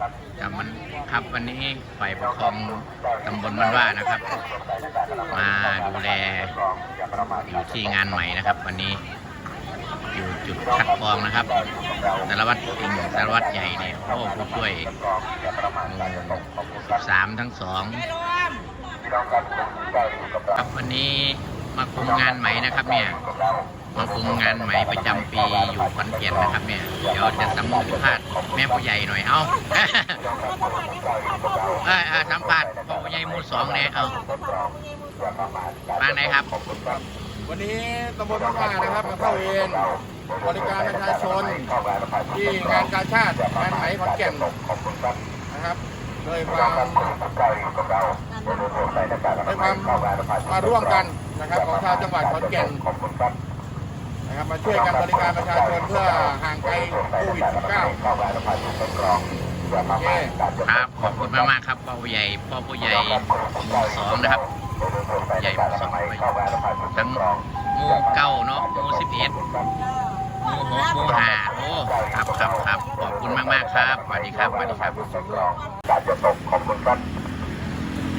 ครับมันครับวันนี้ฝ่ายปกครองตำบลบ้านว่านะครับ มาดูแลอยู่ที่งานใหม่นะครับ วันนี้อยู่จุดคัดกรองนะครับสารวัตรปิงสารวัตรใหญ่เนี่ยโอ้ผู้ช่วยสามทั้งสองครับวันนี้มาคุมงานใหม่นะครับเนี่ยมาคุมงานใหม่ประจำปีอยู่ขอนแก่นนะครับเนี่ยเดี๋ยวจะสัมภาษณ์แม่ผู้ใหญ่หน่อย เอาเอยเอสัมภาษณ์พ่อผู้ใหญ่หมู่สองเนี่ยเอามาไหนครับ วันนี้ตำบลบ้านว่านะครับมาเข้าเวรบริการประชาชนที่งานกาชาติงานไหมขอนแก่นนะครับโดยความโดยความมาร่วมกันนะครับของชาวจังหวัดขอนแก่น นะครับมาช่วยกันบริการประชาชนเพื่อห่างไกลโควิด -19 โอเคครับขอบคุณมากมากๆครับพ่อผู้ใหญ่พ่อผู้ใหญ่หมู่สองนะครับใหญ่หมู่สองไปทั้งหมู่เก้าเนาะหมู่สิบเอ็ดหมู่หกหมู่ห้าโอ้ครับครับครับขอบคุณมากมากๆครับสวัสดีครับสวัสดีครับการจะตกขอบคุณครับ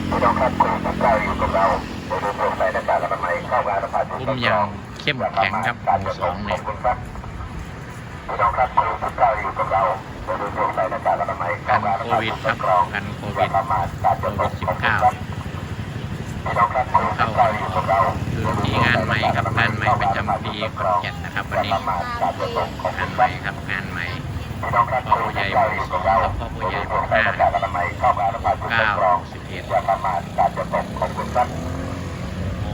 พี่น้องครับคุณผู้ใจอยู่กับเราโดยรวมใส่หน้ากากอนามัยเข้างานประชาชนคุมอย่าง เข้มแข็งครับหมู่สองเนี่ยพี่น้องครับคุณผู้ใจอยู่กับเราโดยรวมใส่หน้าการโควิดครับกันโควิดประมาทการจะตกขอบคุณครับพี่น้องครับคุณผู้าคือที่งานใหม่ครับงานใหม่ประจำปีขอนแก่นนะครับวันนี้งานใหม่ครับงานใหม่พ่อผู้ใจอยู่กับเราโดยรวมใส่หน้ากากอนามัยเข้าเก้าสิบเอ็ด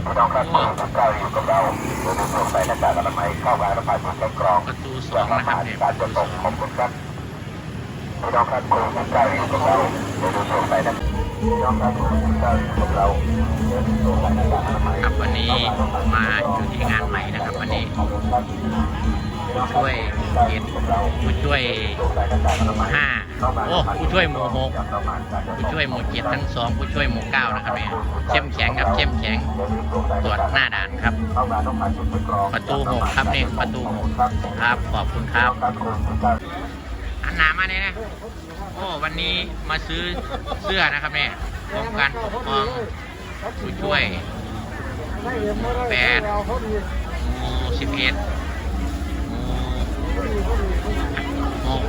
อย่าประมาทการจะตกขอบคุณครับพี่น้องครับคุณผู้ใจอยู่กับเราโดยรวมใส่หน้ากากอนามัยเข้างานประชาชนกรองประตูสองนะครับเนี่ยการจะสตกงขอบคุณครับพี่น้องครับคุณผู้ใจอยู่กับเราโดยรวมใส่หน้ากากพี่น้องครับคุณผู้ใจอยู่กับเราโดยรวมใส่หน้ากากอนามัยครับวันนี้มาอยู่ที่งานใหม่นะครับวันนี้ ผู้ช่วยเอ็ดผู้ช่วยหมู่ห้าโอ้ผู้ช่วยหมู่หกผู้ช่วยหมู่เจ็ดทั้งสองผู้ช่วยหมู่เก้านะครับเนี่ยเข้มแข็งครับเข้มแข็งตรวจหน้าด่านครับ ประตูหกครับนี่ประตูหกครับขอบคุณครับอันหนามาเนี่ยนะโอ้วันนี้มาซื้อเสื้อนะครับเนี่ยของการปกครองผู้ช่วยแปดหมู่สิบเอ็ด มู่หก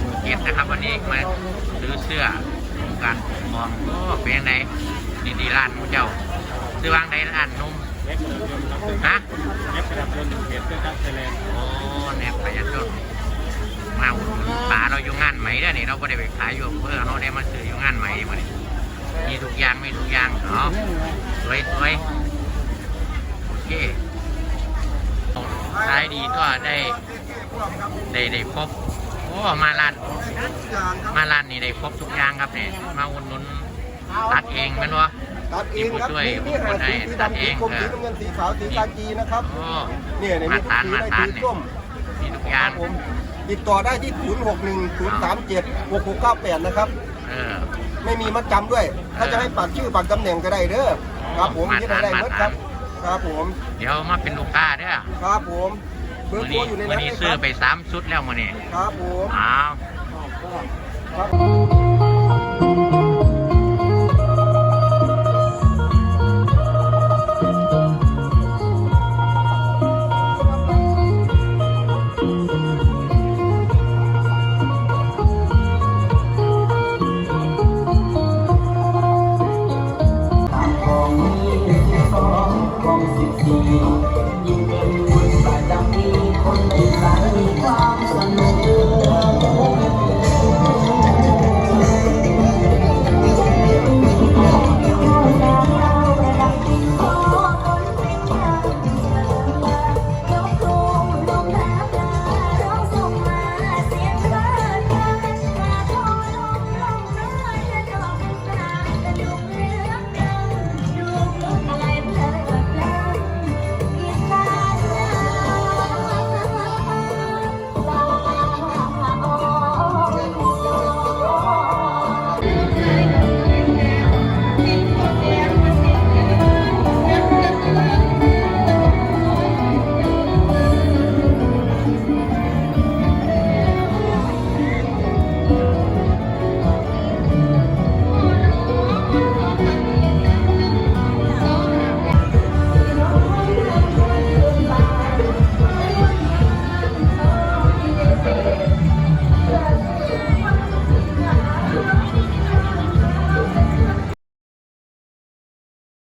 หมู่เจ็ดนะครับวันนี้มาซื้อเสื้อการปกครองโอ้เป็นยังไงดีดีร้านมูเจ้า ซื้อวางใดร้านนุ่มฮะเอฟประดับยนต์เพจเพื่อนครับไทยแลนด์โอ้แนบประหยัดต้นมาอุดหนุนป่าเราอยู่งานไหมเด้อนี่เราไม่ได้ไปขายอยู่เพื่อเราได้มาซื้ออยู่งานไหมมาเนี่ยมีทุกอย่างมีทุกอย่างเนาะสวยสวยโอเคขายดีก็ได้ ได้ได้ครบโอ้มาร้านมาร้านนี่ได้ครบทุกอย่างครับเนี่ยมาอุดหนุนตัดเองแมันวะตัดเองครับมีผู้ช่วยมีมีหาสีสีตัดดำเอสีงกรมเอสีอน้ำเงินสีขาวสีกากีนะครับโอ้เนี่ยเนี่ยมามีตานสีมาได้ตานสีเนี่ยส้มมีทุกอคย่ารังบผมติดต่อได้ที่ 0 6 1 0 3 7 6 6 9 8 นะครับเออไม่มีมัดจำด้วย ถ้าจะให้ปักชื่อปักตำแหน่งก็ได้เด้อครับผมมายึดให้ได้มาหมดครับ ครับผม เดี๋ยวมาเป็นลูกค้าเด้อครับผม เบอวัร์นโทรนี้อยู่ในวันนั้นนี้เลยคซื้อรับไปสามชุดแล้วมันนี่ครับผมอ้าว ครับ